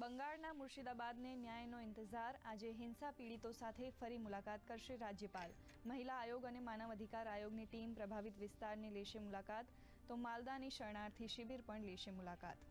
બંગાળના મુર્શિદાબાદને ન્યાયનો ઇંતજાર. આજે હિંસા પીડિતો સાથે ફરી મુલાકાત કરશે રાજ્યપાલ. મહિલા આયોગ અને માનવ અધિકાર આયોગની ટીમ પ્રભાવિત વિસ્તારની લેશે મુલાકાત. તો માલદાની શરણાર્થી શિબિર પણ લેશે મુલાકાત.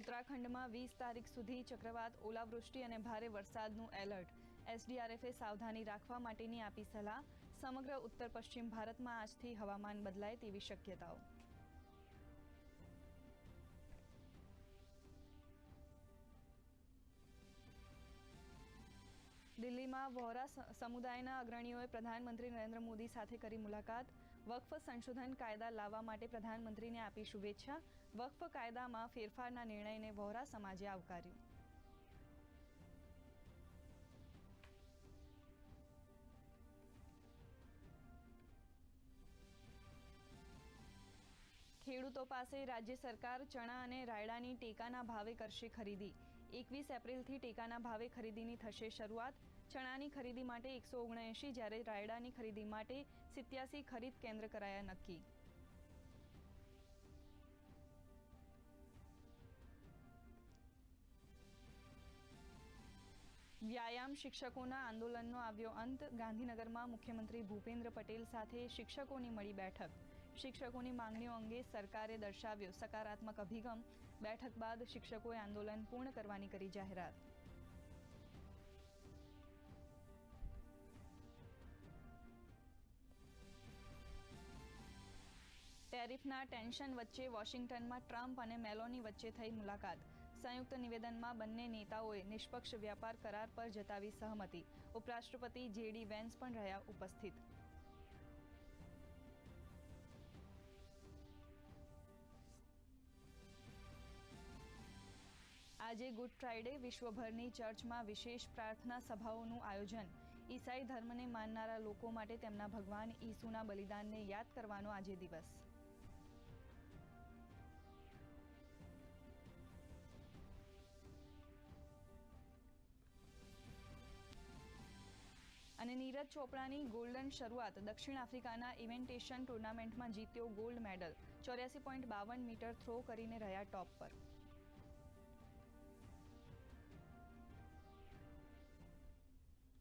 ઉત્તરાખંડમાં વીસ તારીખ સુધી ચક્રવાત ઓલાવૃષ્ટિ અને ભારે વરસાદનું એલર્ટ. એસડીઆરએફે સાવધાની રાખવા માટેની આપી સલાહ. સમગ્ર ઉત્તર પશ્ચિમ ભારતમાં આજથી હવામાન બદલાય તેવી શક્યતાઓ. દિલ્હીમાં વહોરા સમુદાયના અગ્રણીઓએ પ્રધાનમંત્રી નરેન્દ્ર મોદી સાથે કરી મુલાકાત. વકફ સંશોધન કાયદા લાવવા માટે પ્રધાનમંત્રીને આપી શુભેચ્છા. વકફ કાયદામાં ફેરફારના નિર્ણયને વહોરા સમાજે આવકાર્યું. ખેડૂતો પાસે રાજ્ય સરકાર ચણા અને રાયડાની ટેકાના ભાવે કરશે ખરીદી. એકવીસ એપ્રિલથી ટેકાના ભાવે ખરીદીની થશે શરૂઆત. ચણાની ખરીદી માટે એકસો ઓગણએંશી, જ્યારે રાયડાની ખરીદી માટે સિત્યાસી ખરીદ કેન્દ્ર કરાયા નક્કી. વ્યાયામ શિક્ષકોના આંદોલનનો આવ્યો અંત. ગાંધીનગરમાં મુખ્યમંત્રી ભૂપેન્દ્ર પટેલ સાથે શિક્ષકોની મળી બેઠક. શિક્ષકોની માંગણીઓ અંગે સરકારે દર્શાવ્યો સકારાત્મક અભિગમ. બેઠક બાદ શિક્ષકોએ આંદોલન પૂર્ણ કરવાની કરી જાહેરાત. ટેરિફના ટેન્શન વચ્ચે વોશિંગ્ટનમાં ટ્રમ્પ અને મેલોની વચ્ચે થઈ મુલાકાત. સંયુક્ત નિવેદનમાં બંને નેતાઓએ નિષ્પક્ષ વ્યાપાર કરાર પર જતાવી સહમતિ. ઉપરાષ્ટ્રપતિ જેડી વેન્સ પણ રહ્યા ઉપસ્થિત. આજે ગુડ ફ્રાઇડે વિશ્વભરની ચર્ચમાં વિશેષ પ્રાર્થના સભાઓનું આયોજન. ઈસાઈ ધર્મને માનનારા લોકો માટે તેમના ભગવાન ઈસુના બલિદાનને યાદ કરવાનો આજે દિવસ. અને નીરજ ચોપડાની ગોલ્ડન શરૂઆત દક્ષિણ આફ્રિકાના ઇવેન્ટેશન ટુર્નામેન્ટમાં જીત્યો ગોલ્ડ મેડલ. ચોર્યાસી પોઈન્ટ બાવન મીટર થ્રો કરીને રહ્યા ટોપ પર.